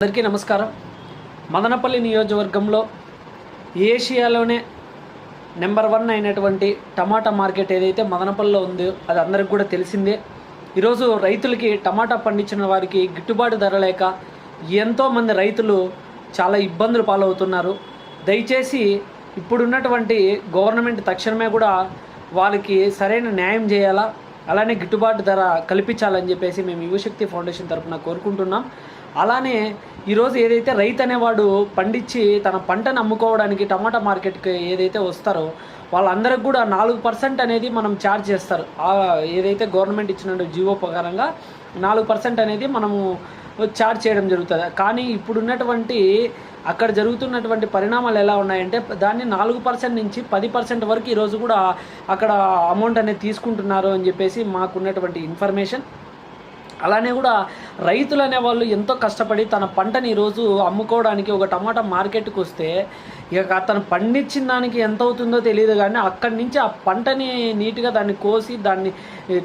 అందరికీ నమస్కారం. మదనపల్లి నియోజకవర్గంలో ఏషియాలోనే నెంబర్ వన్ అయినటువంటి టమాటా మార్కెట్ ఏదైతే మదనపల్లిలో ఉందో అది అందరికి కూడా తెలిసిందే. ఈరోజు రైతులకి టమాటా పండించిన వారికి గిట్టుబాటు ధర లేక ఎంతోమంది రైతులు చాలా ఇబ్బందులు పాలవుతున్నారు. దయచేసి ఇప్పుడున్నటువంటి గవర్నమెంట్ తక్షణమే కూడా వాళ్ళకి సరైన న్యాయం చేయాలా? అలానే గిట్టుబాటు ధర కల్పించాలని చెప్పేసి మేము యువశక్తి ఫౌండేషన్ తరఫున కోరుకుంటున్నాం. అలానే ఈరోజు ఏదైతే రైతు అనేవాడు పండించి తన పంటను అమ్ముకోవడానికి టమాటా మార్కెట్కి ఏదైతే వస్తారో వాళ్ళందరికి కూడా నాలుగు పర్సెంట్ అనేది మనం ఛార్జ్ చేస్తారు. ఏదైతే గవర్నమెంట్ ఇచ్చిన జీవో ప్రకారంగా నాలుగు పర్సెంట్ అనేది మనము ఛార్జ్ చేయడం జరుగుతుంది. కానీ ఇప్పుడున్నటువంటి అక్కడ జరుగుతున్నటువంటి పరిణామాలు ఎలా ఉన్నాయంటే దాన్ని నాలుగు పర్సెంట్ నుంచి పది పర్సెంట్ వరకు ఈరోజు కూడా అక్కడ అమౌంట్ అనేది తీసుకుంటున్నారు అని చెప్పేసి మాకున్నటువంటి ఇన్ఫర్మేషన్. అలానే కూడా రైతులు అనేవాళ్ళు ఎంతో కష్టపడి తన పంటని ఈరోజు అమ్ముకోవడానికి ఒక టమాటా మార్కెట్కి వస్తే ఇక అతను పండించిన దానికి ఎంత అవుతుందో తెలియదు కానీ అక్కడి నుంచి ఆ పంటని నీట్గా దాన్ని కోసి దాన్ని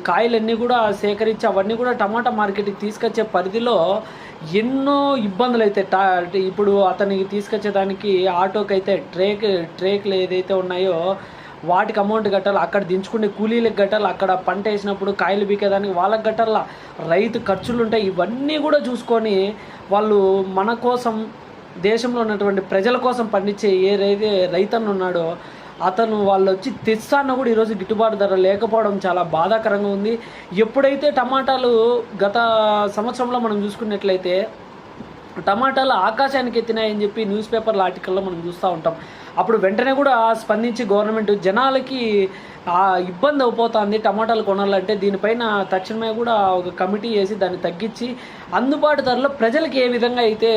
కాయలన్నీ కూడా సేకరించి అవన్నీ కూడా టమాటా మార్కెట్కి తీసుకొచ్చే పరిధిలో ఎన్నో ఇబ్బందులు అయితే టా ఇప్పుడు అతనికి తీసుకొచ్చేదానికి ఆటోకి అయితే ట్రేక్ ట్రేక్లు ఏదైతే ఉన్నాయో వాటికి అమౌంట్ కట్టాలి? అక్కడ దించుకునే కూలీలకు కట్టాలి? అక్కడ పంట వేసినప్పుడు కాయలు బీకేదానికి వాళ్ళకి కట్టాలా? రైతు ఖర్చులు ఉంటాయి. ఇవన్నీ కూడా చూసుకొని వాళ్ళు మన కోసం దేశంలో ఉన్నటువంటి ప్రజల కోసం పండించే ఏ రైతే రైతన్న ఉన్నాడో అతను వాళ్ళు వచ్చి తెస్తాన్న కూడా ఈరోజు గిట్టుబాటు ధర లేకపోవడం చాలా బాధాకరంగా ఉంది. ఎప్పుడైతే టమాటాలు గత సంవత్సరంలో మనం చూసుకున్నట్లయితే టమాటాలు ఆకాశానికి ఎత్తినాయని చెప్పి న్యూస్ పేపర్ల ఆర్టికల్లో మనం చూస్తూ ఉంటాం. అప్పుడు వెంటనే కూడా స్పందించి గవర్నమెంట్ జనాలకి ఇబ్బంది అయిపోతుంది టమాటాలు కొనాలంటే. దీనిపైన తక్షణమే కూడా ఒక కమిటీ వేసి దాన్ని తగ్గించి అందుబాటు ధరలో ప్రజలకి ఏ విధంగా అయితే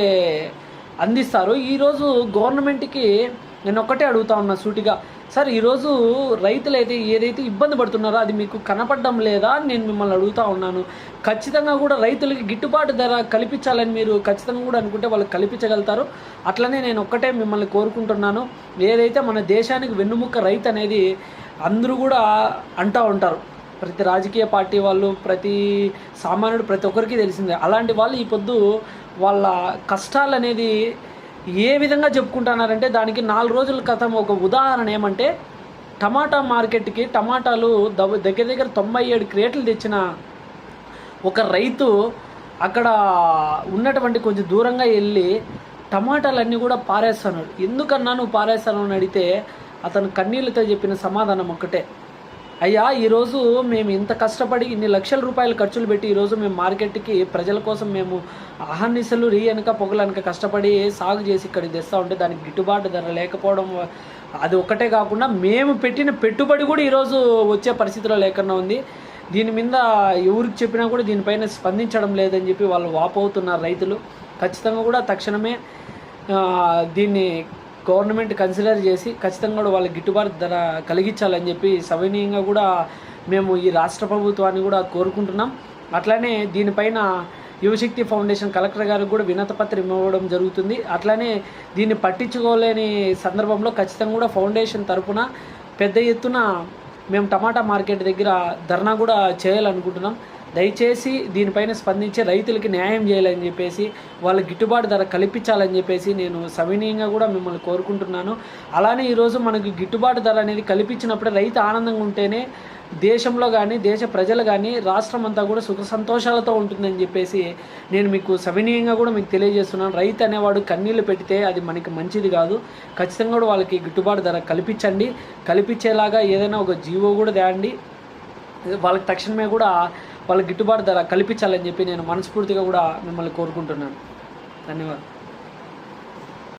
అందిస్తారు ఈరోజు గవర్నమెంట్కి నేను ఒక్కటే అడుగుతా ఉన్నా సూటిగా. సార్ ఈరోజు రైతులు అయితే ఏదైతే ఇబ్బంది పడుతున్నారో అది మీకు కనపడడం లేదా అని నేను మిమ్మల్ని అడుగుతా ఉన్నాను. ఖచ్చితంగా కూడా రైతులకి గిట్టుబాటు ధర కల్పించాలని మీరు ఖచ్చితంగా కూడా అనుకుంటే వాళ్ళు కల్పించగలుగుతారు. అట్లనే నేను ఒక్కటే మిమ్మల్ని కోరుకుంటున్నాను. ఏదైతే మన దేశానికి వెన్నుముక్క రైతు అనేది అందరూ కూడా అంటూ ఉంటారు. ప్రతి రాజకీయ పార్టీ వాళ్ళు ప్రతి సామాన్యుడు ప్రతి ఒక్కరికి తెలిసిందే. అలాంటి వాళ్ళు ఈ పొద్దు వాళ్ళ కష్టాలు అనేది ఏ విధంగా చెప్పుకుంటున్నారంటే దానికి నాలుగు రోజుల క్రితం ఒక ఉదాహరణ ఏమంటే టమాటా మార్కెట్కి టమాటాలు దవ- దగ్గర దగ్గర తొంభై ఏడు క్రేట్లు తెచ్చిన ఒక రైతు అక్కడ ఉన్నటువంటి కొంచెం దూరంగా వెళ్ళి టమాటాలన్నీ కూడా పారేస్తున్నాడు ఎందుకన్నా నువ్వు పారేస్తాను అని అడిగితే అతను కన్నీళ్ళతో చెప్పిన సమాధానం ఒక్కటే. అయ్యా ఈరోజు మేము ఇంత కష్టపడి ఇన్ని లక్షల రూపాయలు ఖర్చులు పెట్టి ఈరోజు మేము మార్కెట్కి ప్రజల కోసం మేము అహర్నిశలు రీ వెనక పొగలనక కష్టపడి సాగు చేసి ఇక్కడికి తెస్తూ ఉంటే దానికి గిట్టుబాటు ధర లేకపోవడం అది ఒక్కటే కాకుండా మేము పెట్టిన పెట్టుబడి కూడా ఈరోజు వచ్చే పరిస్థితిలో లేకుండా ఉంది. దీని మీద ఎవరికి చెప్పినా కూడా దీనిపైన స్పందించడం లేదని చెప్పి వాళ్ళు వాపోతున్నారు రైతులు. ఖచ్చితంగా కూడా తక్షణమే దీన్ని గవర్నమెంట్ కన్సిడర్ చేసి ఖచ్చితంగా కూడా వాళ్ళకి గిట్టుబాటు ధర కలిగించాలని చెప్పి సవినీయంగా కూడా మేము ఈ రాష్ట్ర ప్రభుత్వాన్ని కూడా కోరుకుంటున్నాం. అట్లానే దీనిపైన యువశక్తి ఫౌండేషన్ కలెక్టర్ గారికి కూడా వినతపత్రం ఇవ్వడం జరుగుతుంది. అట్లానే దీన్ని పట్టించుకోలేని సందర్భంలో ఖచ్చితంగా కూడా ఫౌండేషన్ తరపున పెద్ద ఎత్తున మేము టమాటా మార్కెట్ దగ్గర ధర్నా కూడా చేయాలనుకుంటున్నాం. దయచేసి దీనిపైన స్పందించి రైతులకి న్యాయం చేయాలని చెప్పేసి వాళ్ళకి గిట్టుబాటు ధర కల్పించాలని చెప్పేసి నేను సవినీయంగా కూడా మిమ్మల్ని కోరుకుంటున్నాను. అలానే ఈరోజు మనకి గిట్టుబాటు ధర అనేది కల్పించినప్పుడు రైతు ఆనందంగా ఉంటేనే దేశంలో కానీ దేశ ప్రజలు కానీ రాష్ట్రం అంతా కూడా సుఖ సంతోషాలతో ఉంటుందని చెప్పేసి నేను మీకు సవినీయంగా కూడా మీకు తెలియజేస్తున్నాను. రైతు అనేవాడు కన్నీళ్ళు పెడితే అది మనకి మంచిది కాదు. ఖచ్చితంగా కూడా వాళ్ళకి గిట్టుబాటు ధర కల్పించండి. కల్పించేలాగా ఏదైనా ఒక జీవో కూడా తేండి వాళ్ళకి తక్షణమే కూడా వాళ్ళకి గిట్టుబాటు ధర కల్పించాలని చెప్పి నేను మనస్ఫూర్తిగా కూడా మిమ్మల్ని కోరుకుంటున్నాను. ధన్యవాదాలు.